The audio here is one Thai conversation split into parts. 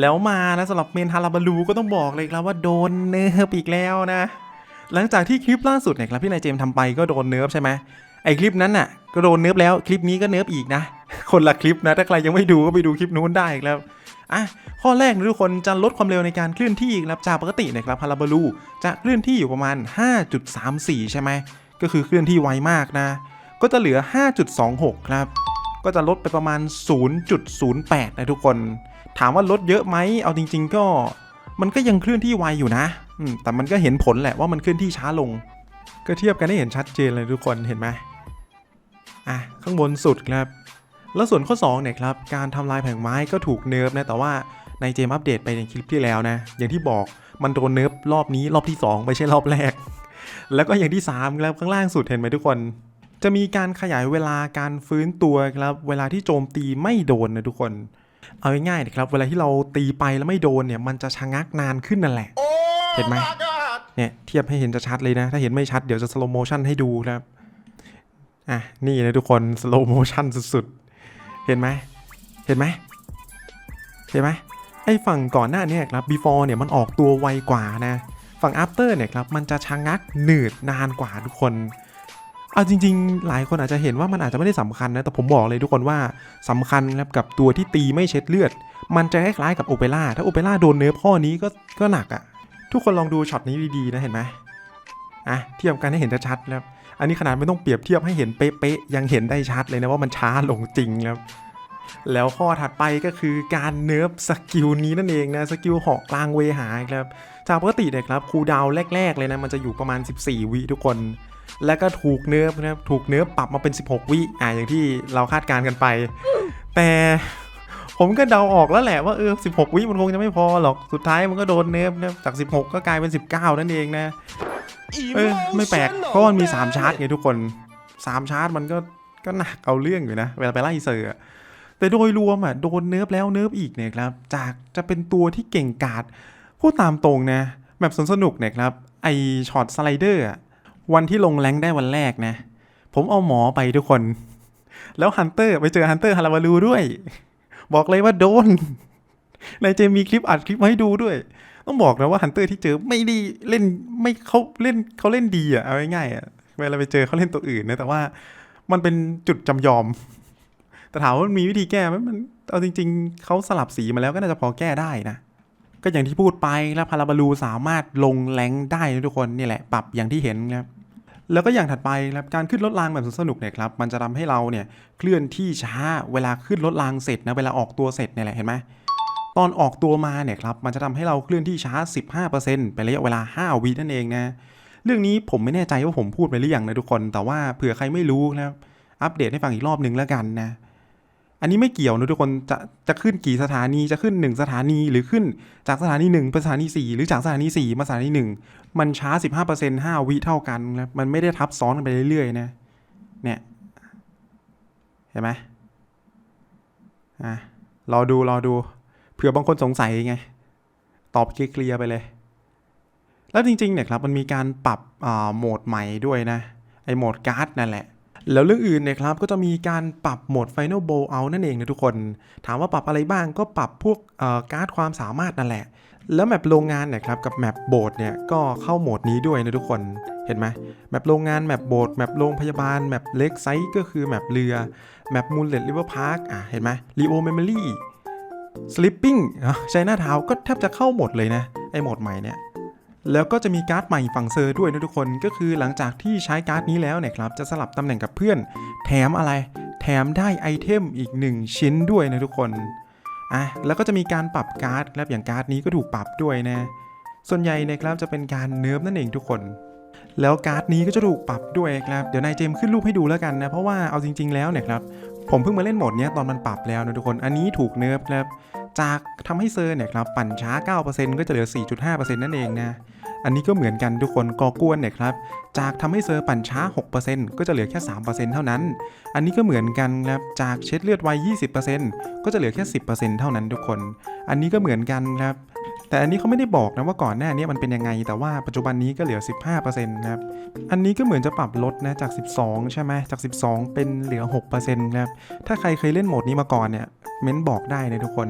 แล้วมานะสำหรับเมนฮาราบาลูก็ต้องบอกเลยครับว่าโดนเนิร์ฟอีกแล้วนะ หลังจากที่คลิปล่าสุดเนี่ยครับที่นายเจมทำไปก็โดนเนิร์ฟใช่ไหมไอคลิปนั้นน่ะก็โดนเนิร์ฟแล้วคลิปนี้ก็เนิร์ฟอีกนะ คนละคลิปนะถ้าใครยังไม่ดูก็ไปดูคลิปนู้นได้ครับอะข้อแรกทุกคนจะลดความเร็วในการเคลื่อนที่ครับจากปกตินะครับฮาราบาลูจะเคลื่อนที่อยู่ประมาณ 5.34 ใช่ไหมก็คือเคลื่อนที่ไวมากนะ ก็จะเหลือ 5.26 ครับ ก็จะลดไปประมาณ 0.08 นะทุกคน ถามว่าลดเยอะไหมเอาจริง ๆ ก็มันก็ยังเคลื่อนที่ไวอยู่นะแต่มันก็เห็นผลแหละว่ามันเคลื่อนที่ช้าลง ก็เทียบกันได้เห็นชัดเจนเลยทุกคนเห็นไหมอะข้างบนสุดครับ แล้วส่วนข้อ2เนี่ยครับการทำลายแผงไม้ก็ถูกเนิร์ฟนะแต่ว่าในเจมอัปเดตไปในคลิปที่แล้วนะ อย่างที่บอกมันโดนเนิร์ฟรอบนี้รอบที่ 2 ไม่ใช่รอบแรก แล้วก็อย่างที่3ครับข้างล่างสุดเห็นไหมทุกคน จะมีการขยายเวลาการฟื้นตัวครับเวลาที่โจมตีไม่โดนนะทุกคน เอาง่ายๆนะครับ เวลาที่เราตีไปแล้วไม่โดนเนี่ย มันจะชะงักนานขึ้นนั่นแหละ เห็นไหมเนี่ยเทียบให้เห็นชัดๆเลยนะ ถ้าเห็นไม่ชัดเดี๋ยวจะสโลโมชันให้ดูครับ อะ นี่นะทุกคนสโลโมชันสุดๆ เห็นไหมเห็นไหมเห็นไหมไอ้ฝั่งก่อนหน้าเนี้ครับ before เนี่ยมันออกตัวไวกว่านะ ฝั่ง after เนี่ยครับมันจะชะงักหนืดนานกว่าทุกคน เอาจริง ๆ หลายคนอาจจะเห็นว่ามันอาจจะไม่ได้สำคัญนะ แต่ผมบอกเลยทุกคนว่าสำคัญครับกับตัวที่ตีไม่เช็ดเลือด มันจะคล้ายๆกับโอเปร่า ถ้าโอเปร่าโดนเนื้อข้อนี้ก็ก็หนักอะ่ะ ทุกคนลองดูช็อตนี้ดีๆนะเห็นไหมอะเทียบกันให้เห็นชัดๆนะครับอันนี้ขนาดไม่ต้องเปรียบเทียบให้เห็นเป๊ะๆยังเห็นได้ชัดเลยนะว่ามันช้าลงจริงครับแล้วข้อถัดไปก็คือการเนิร์ฟสกิลนี้นั่นเองนะสกิลหาะกลางเวหาครับจากปกติเนี่ยครับคูดาวแรก ๆ เลยนะมันจะอยู่ประมาณ 14 วิทุกคน แล้วก็ถูกเนิร์ฟนะครับถูกเนิร์ฟปรับมาเป็น 16 วิอ่าอย่างที่เราคาดการณ์กันไป แต่ผมก็เดาออกแล้วแหละว่าเออ 16 วิมันคงจะไม่พอหรอกสุดท้ายมันก็โดนเนิร์ฟนะครับจาก 16 ก็กลายเป็น 19 นั่นเองนะเออไม่แปลกเพราะมันมี 3 ชาร์จไงทุกคน 3 ชาร์จมันก็ก็หนักเอาเรื่องอยู่นะ เวลาไปไล่เซอร์อแต่โดยรวมอะโดนเนิร์ฟแล้วเนิร์ฟอีกเนี่ยครับจากจะเป็นตัวที่เก่งกาจพูดตามตรงนะแบบสนสนุกเนี่ยครับไอช็อตสไลเดอร์อะ วันที่ลงแรงได้วันแรกนะ ผมเอาหมอไปทุกคน แล้วฮันเตอร์ไปเจอฮันเตอร์ฮาราบารูด้วย บอกเลยว่าโดนในเจมีคลิปอัดคลิปมาให้ดูด้วย ต้องบอกนะว่าฮันเตอร์ที่เจอไม่ด้เล่นไม่เขาเล่นเขาเล่นดีอะเอาง่ายๆอะเวลาไปเจอเขาเล่นตัวอื่นนะแต่ว่ามันเป็นจุดจำยอม แต่ถามว่ามันมีวิธีแก้ไหมมันเอาจริง ๆเขาสลับสีมาแล้วก็น่าจะพอแก้ได้นะก็อย่างที่พูดไปแล้วพาราบาลูสามารถลงแรงได้นะทุกคนนี่แหละ ปรับอย่างที่เห็นครับ แล้วก็อย่างถัดไปครับการขึ้นรถรางแบบสนุกเนี่ยครับมันจะทำให้เราเนี่ยเคลื่อนที่ช้าเวลาขึ้นรถรางเสร็จนะเวลาออกตัวเสร็จเนี่ยแหละเห็นไหมตอนออกตัวมาเนี่ยครับมันจะทำให้เราเคลื่อนที่ช้า 15%เป็นระยะเวลา 5 วินั่นเองนะเรื่องนี้ผมไม่แน่ใจว่าผมพูดไปหรือยังนะทุกคน แต่ว่าเผื่อใครไม่รู้นะครับอัปเดตให้ฟังอีกรอบหนึ่งแล้วกันนะ อันนี้ไม่เกี่ยวนะทุกคนจะจะขึ้นกี่สถานีจะขึ้น 1 สถานีหรือขึ้นจากสถานี 1 ไปสถานี 4 หรือจากสถานี 4 มาสถานี 1 มันช้า 15% 5 วิเท่ากันนะมันไม่ได้ทับซ้อนกันไปเรื่อยๆนะเนี่ยเห็นไหมอะรอดูรอดูเผื่อบางคนสงสัยไง ตอบเคลียร์ไปเลย แล้วจริงๆเนี่ยครับมันมีการปรับโหมดใหม่ด้วยนะไอโหมดการ์ดนั่นแหละ แล้วเรื่องอื่นเนี่ยครับก็จะมีการปรับโหมด Final Bow Out นั่นเองนะทุกคน ถามว่าปรับอะไรบ้างก็ปรับพวกการ์ดความสามารถนั่นแหละ แล้วแมปโรงงานเนี่ยครับกับแมปโบสเนี่ยก็เข้าโหมดนี้ด้วยนะทุกคนเห็นไหมแมปโรงงานแมปโบสแมปโรงพยาบาลแมปเล็กไซส์ก็คือแมปเรือแมปมูลเลตริเวอร์พาร์คอะเห็นไหมลีโอเมมโมรี่สลิปปิ้งใช้หน้าเท้าก็แทบจะเข้าหมดเลยนะไอโหมดใหม่เนี่ย แล้วก็จะมีการ์ดใหม่ฝั่งเซอร์ด้วยนะทุกคนก็คือหลังจากที่ใช้การ์ดนี้แล้วเนี่ยครับจะสลับตำแหน่งกับเพื่อน แถมอะไร แถมได้ไอเทมอีก 1 ชิ้นด้วยนะทุกคนอะแล้วก็จะมีการปรับการ์ดครับอย่างการ์ดนี้ก็ถูกปรับด้วยนะ ส่วนใหญ่เนะครับจะเป็นการเนิร์ฟนั่นเองทุกคน แล้วการ์ดนี้ก็จะถูกปรับด้วยครับเดี๋ยวนายเจมส์ขึ้นรูปให้ดูแล้วกันนะเพราะว่าเอาจริง ๆ แล้วเนี่ยครับผมเพิ่งมาเล่นโหมดนี้ตอนมันปรับแล้วนะทุกคน อันนี้ถูกเนิร์ฟครับจากทำให้เซอร์เนี่ยครับปั่นช้า 9%ก็จะเหลือ 4.5%นั่นเองนะ อันนี้ก็เหมือนกันทุกคนก่อกวนเนี่ยครับจากทำให้เซอร์ปั่นช้า 6%ก็จะเหลือแค่ 3%เท่านั้น อันนี้ก็เหมือนกันครับจากเช็ดเลือดไว 20%ก็จะเหลือแค่ 10%เท่านั้นทุกคน อันนี้ก็เหมือนกันครับ แต่อันนี้เขาไม่ได้บอกนะว่าก่อนหน้านี้มันเป็นยังไง แต่ว่าปัจจุบันนี้ก็เหลือ 15%ครับ อันนี้ก็เหมือนจะปรับลดนะจาก 12 ใช่ไหมจาก 12 เป็นเหลือ 6%ครับ ถ้าใครเคยเล่นโหมดนี้มาก่อนเนี่ยเม้นบอกได้นะทุกคน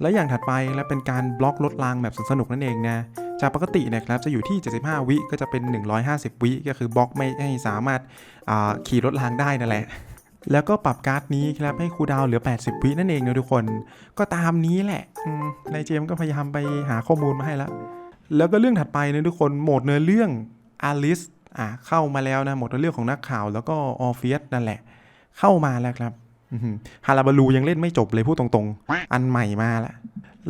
แล้วอย่างถัดไปแล้วเป็นการบล็อกรถรางแบบสนุกนั่นเองนะ จากปกติเนะครับจะอยู่ที่ 75 วิก็จะเป็น 150 วิก็คือบล็อกไม่ให้สามารถขี่รถรางได้นั่นแหละแล้วก็ปรับการ์ดนี้ครับให้คูดาวเหลือ 80 วินั่นเองนะทุกคน ก็ตามนี้แหละนายเจมส์ก็พยายามไปหาข้อมูลมาให้แล้ว แล้วก็เรื่องถัดไปนะทุกคน โหมดเนื้อเรื่องอลิสอะเข้ามาแล้วนะ โหมดเนื้อเรื่องของนักข่าว แล้วก็ออฟฟิศนั่นแหละ เข้ามาแล้วครับฮาราบารูยังเล่นไม่จบเลยพูดตรงๆ อันใหม่มาล้ว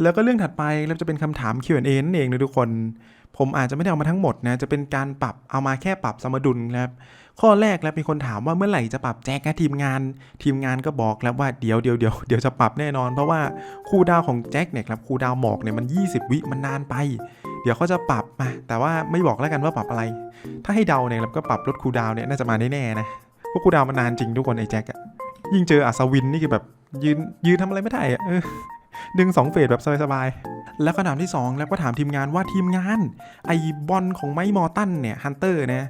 แล้วก็เรื่องถัดไปแล้วจะเป็นคำถาม Q&A นั่นเองนะทุกคน ผมอาจจะไม่ได้เอามาทั้งหมดนะ จะเป็นการปรับเอามาแค่ปรับสมดุลครับ ข้อแรกแล้วมีคนถามว่าเมื่อไหร่จะปรับแจ็คนะทีมงาน ทีมงานก็บอกแล้วว่าเดี๋ยวเดี๋ยวเดี๋ยวเดี๋ยวจะปรับแน่นอน เพราะว่าคูลดาวของแจ็คเนี่ยครับคูลดาวหมอกเนี่ยมัน 20 วิมันนานไป เดี๋ยวเขาจะปรับมาแต่ว่าไม่บอกแล้วกันว่าปรับอะไร ถ้าให้เดาเนี่ยครับก็ปรับลดคูลดาวเนี่ยน่าจะมาแน่ๆนะเพราะคูลดาวมันนานจริงทุกคนไอ้แจ็คอะยิ่งเจออัศวินนี่คือแบบยืนยืนทำอะไรไม่ได้อะ ดึงสองเฟสแบบสบายๆ แล้วก็ถามที่สองแล้วก็ถามทีมงานว่าทีมงานไอบอลของไมค์มอตันเนี่ยฮันเตอร์นะ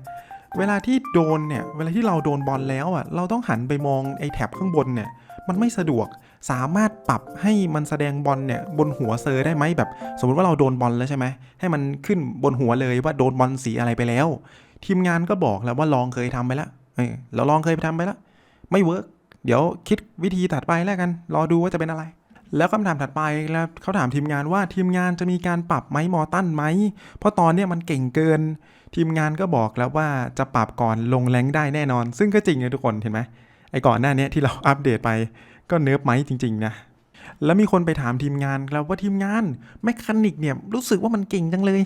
เวลาที่โดนเนี่ยเวลาที่เราโดนบอลแล้วอะเราต้องหันไปมองไอแท็บข้างบนเนี่ยมันไม่สะดวกสามารถปรับให้มันแสดงบอลเนี่ยบนหัวเซอร์ได้ไหมแบบ สมมติว่าเราโดนบอลแล้วใช่ไหมให้มันขึ้นบนหัวเลยว่าโดนบอลสีอะไรไปแล้ว ทีมงานก็บอกแล้วว่าลองเคยทำไปแล้วเออเราลองเคยไปทำไปแล้วไม่เวิร์กเดี๋ยวคิดวิธีถัดไปแล้วกัน รอดูว่าจะเป็นอะไร แล้วคำถามถัดไปแล้วเขาถามทีมงานว่าทีมงานจะมีการปรับไหมมอตันไหม เพราะตอนเนี้ยมันเก่งเกิน ทีมงานก็บอกแล้วว่าจะปรับก่อนลงแรงได้แน่นอน ซึ่งก็จริงนะทุกคนเห็นไหมไอ้ก่อนหน้านี้ที่เราอัปเดตไปก็เนิร์ฟไหมจริง ๆ นะ แล้วมีคนไปถามทีมงานแล้วว่าทีมงานแมคคานิกเนี่ยรู้สึกว่ามันเก่งจังเลย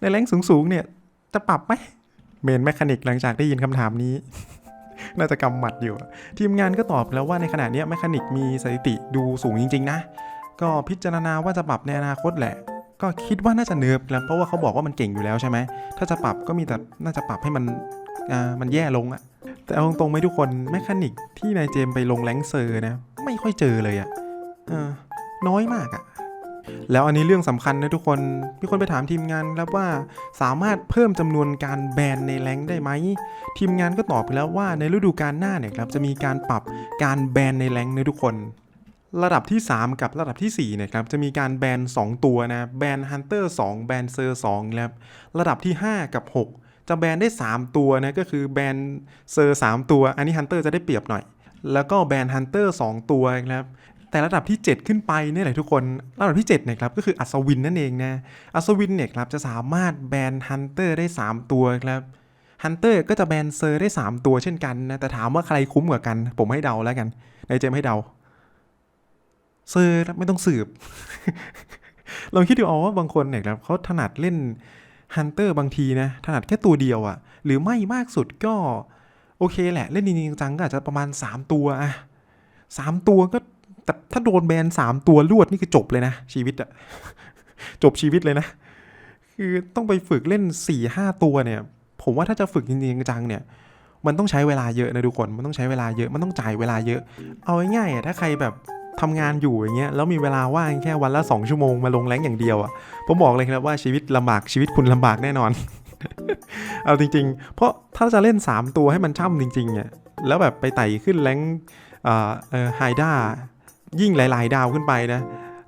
ในแรงสูงๆเนี่ยจะปรับไหมเมนแมคคานิกหลังจากได้ยินคำถามนี้ น่าจะกำหมัดอยู่ ทีมงานก็ตอบแล้วว่าในขณะเนี้ยแมคคานิกมีสถิติดูสูงจริง ๆ นะ ก็พิจารณาว่าจะปรับในอนาคตแหละ ก็คิดว่าน่าจะเนิร์ฟแล้วเพราะว่าเขาบอกว่ามันเก่งอยู่แล้วใช่ไหม ถ้าจะปรับก็มีแต่น่าจะปรับให้มันอ่ามันแย่ลงอะแต่เอาตรงๆไหมทุกคนแมคคานิกที่นายเจมไปลงแรงเซอร์นะ ไม่ค่อยเจอเลยอะเออน้อยมากอะ แล้วอันนี้เรื่องสำคัญนะทุกคนมีคนไปถามทีมงานครับว่าสามารถเพิ่มจำนวนการแบนในแรงได้ไหม ทีมงานก็ตอบไปแล้วว่าในฤดูกาลหน้าเนี่ยครับจะมีการปรับการแบนในแรงนะทุกคน ระดับที่ 3 กับระดับที่4เนี่ยครับจะมีการแบน 2 ตัวนะแบนฮันเตอร์2แบนเซอร์2ครับระดับที่ 5 กับ 6 จะแบนได้ 3 ตัวนะก็คือแบนเซอร์3ตัว อันนี้ฮันเตอร์จะได้เปรียบหน่อยแล้วก็แบนฮันเตอร์2ตัวครับ แต่ระดับที่ 7 ขึ้นไปเนี่ยแหละทุกคน ระดับที่7เนี่ยครับก็คืออัศวินนั่นเองนะอัศวินเนี่ยครับจะสามารถแบนฮันเตอร์ได้ 3 ตัวครับฮันเตอร์ก็จะแบนเซอร์ได้ 3 ตัวเช่นกันนะแต่ถามว่าใครคุ้มกว่ากัน ผมให้เดาแล้วกันในเจมให้เดาเซอร์ไม่ต้องสืบลองคิดดูเอาว่าบางคนเนี่ยครับเขาถนัดเล่นฮันเตอร์บางทีนะถนัดแค่ตัวเดียวอะหรือไม่มากสุดก็โอเคแหละ เล่นจริงจังก็อาจจะประมาณ 3 ตัวอะสามตัวก็ ถ้าโดนแบนสามตัวรวดนี่คือจบเลยนะ ชีวิตอะจบชีวิตเลยนะ คือต้องไปฝึกเล่น4ี่ห้าตัวเนี่ย ผมว่าถ้าจะฝึกจริงๆจังเนี่ย มันต้องใช้เวลาเยอะนะทุกคน มันต้องใช้เวลาเยอะ มันต้องจ่ายเวลาเยอะ เอาง่ายๆอะถ้าใครแบบทำงานอยู่อย่างเงี้ยแล้วมีเวลาว่างแค่วันละ 2 ชั่วโมงมาลงแรงอย่างเดียวอะผมบอกเลยครับว่าชีวิตลำบากชีวิตคุณลำบากแน่นอน เอาจริง ๆ เพราะถ้าจะเล่น 3 ตัวให้มันช่ำจริงๆอะแล้วแบบไปไต่ขึ้นแรงอ่อเออไฮด้า ยิ่งหลาย ๆ ดาวขึ้นไปนะ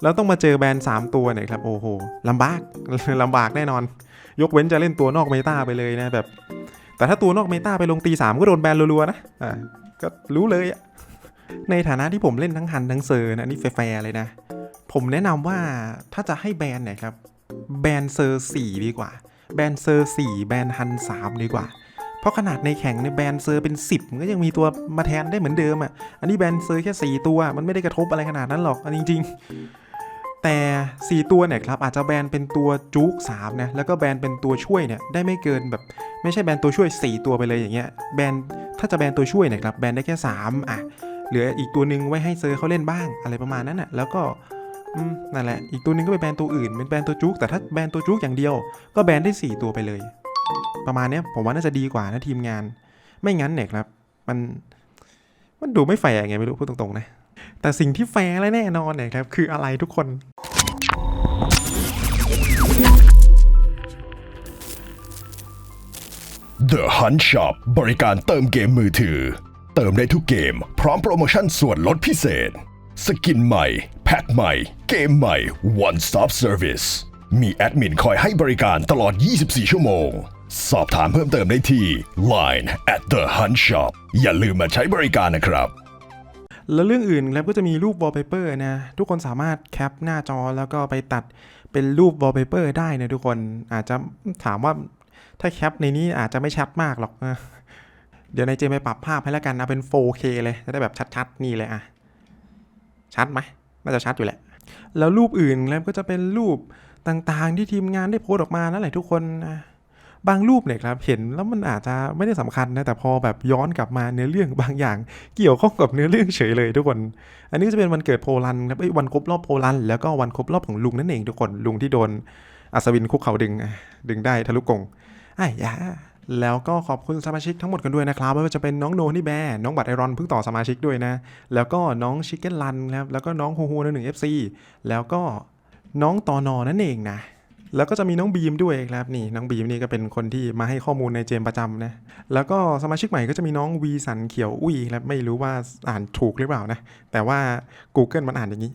แล้วต้องมาเจอแบรนด์3ตัวเนี่ยครับโอ้โหลำบากลำบากแน่นอน ยกเว้นจะเล่นตัวนอกเมตาไปเลยนะแบบ แต่ถ้าตัวนอกเมตาไปลงตีสามก็โดนแบนรัวๆนะอ่าก็รู้เลยในฐานะที่ผมเล่นทั้งฮันทั้งเซอร์นะนี่แฟร์เลยนะ ผมแนะนำว่าถ้าจะให้แบนเนี่ยครับแบนเซอร์สี่ดีกว่า แบนเซอร์สี่แบนฮันสามดีกว่า เพราะขนาดในแข่งเนี่ยแบนเซอร์เป็น 10 มันก็ยังมีตัวมาแทนได้เหมือนเดิมอะ อันนี้แบนเซอร์แค่ 4 ตัว มันไม่ได้กระทบอะไรขนาดนั้นหรอกอันจริง ๆ แต่ 4 ตัวเนี่ยครับอาจจะแบนเป็นตัวจุก3นะ แล้วก็แบนเป็นตัวช่วยเนี่ยได้ไม่เกินแบบ ไม่ใช่แบนตัวช่วย 4 ตัวไปเลยอย่างเงี้ย แบนถ้าจะแบนตัวช่วยเนี่ยครับแบนได้แค่ 3 อะ เหลืออีกตัวหนึ่งไว้ให้เซอร์เขาเล่นบ้างอะไรประมาณนั้นอะ แล้วก็นั่นแหละ อีกตัวหนึงก็ไปแบนตัวอื่น เป็นแบนตัวจุก แต่ถ้าแบนตัวจุกอย่างเดียว ก็แบนได้ 4 ตัวไปเลย ประมาณนี้ผมว่าน่าจะดีกว่านะทีมงาน ไม่งั้นเนี่ยครับ มันมันดูไม่แฟร์ไงไม่รู้พูดตรงๆนะ แต่สิ่งที่แฟร์และแน่นอนเนี่ยครับ คืออะไรทุกคน The Hunt Shop บริการเติมเกมมือถือ เติมได้ทุกเกม พร้อมโปรโมชั่นส่วนลดพิเศษ สกินใหม่ แพ็คใหม่ เกมใหม่ one stop service มีแอดมินคอยให้บริการตลอด 24 ชั่วโมง สอบถามเพิ่มเติมได้ที่ Line at the Hunt Shop อย่าลืมมาใช้บริการนะครับ แล้วเรื่องอื่นแล้วก็จะมีรูป wallpaper นะทุกคนสามารถแคปหน้าจอแล้วก็ไปตัดเป็นรูป wallpaper ได้นะทุกคนอาจจะถามว่าถ้าแคปในนี้อาจจะไม่ชัดมากหรอกนะเดี๋ยวนายเจมไปปรับภาพให้แล้วกันเอาเป็น 4K เลยจะได้แบบชัดๆ นี่เลยอะชัดไหมน่าจะชัดอยู่แหละ แล้วรูปอื่นแล้วก็จะเป็นรูปต่างๆ ที่ทีมงานได้โพสต์ออกมานั่นแหละทุกคนนะ บางรูปเนี่ยครับเห็นแล้วมันอาจจะไม่ได้สำคัญนะแต่พอแบบย้อนกลับมาเนื้อเรื่องบางอย่าง เกี่ยวข้องกับเนื้อเรื่องเฉยเลยทุกคน อันนี้จะเป็นวันเกิดโพลันครับเอ้วันครบรอบโพลัน แล้วก็วันครบรอบของลุงนั่นเองทุกคนลุงที่โดนอัศวินคุกเข่าดึงดึงได้ทะลุกงไอ้ยาแล้วก็ขอบคุณสมาชิกทั้งหมดกันด้วยนะครับไม่ว่าจะเป็นน้องโนนี่แบร์น้องบัตไอรอนเพิ่งต่อสมาชิกด้วยนะ แล้วก็น้องชิคเก้นรันครับแล้วก็น้องฮูฮูหนึ่งเอฟซีแล้วก็น้องตอนอนั่นเองนะ แล้วก็จะมีน้องบีมด้วยครับนี่น้องบีมนี่ก็เป็นคนที่มาให้ข้อมูลในเจมประจำนะแล้วก็สมาชิกใหม่ก็จะมีน้องวีสันเขียวอุ้ยครับไม่รู้ว่าอ่านถูกหรือเปล่านะแต่ว่า Google มันอ่านอย่างนี้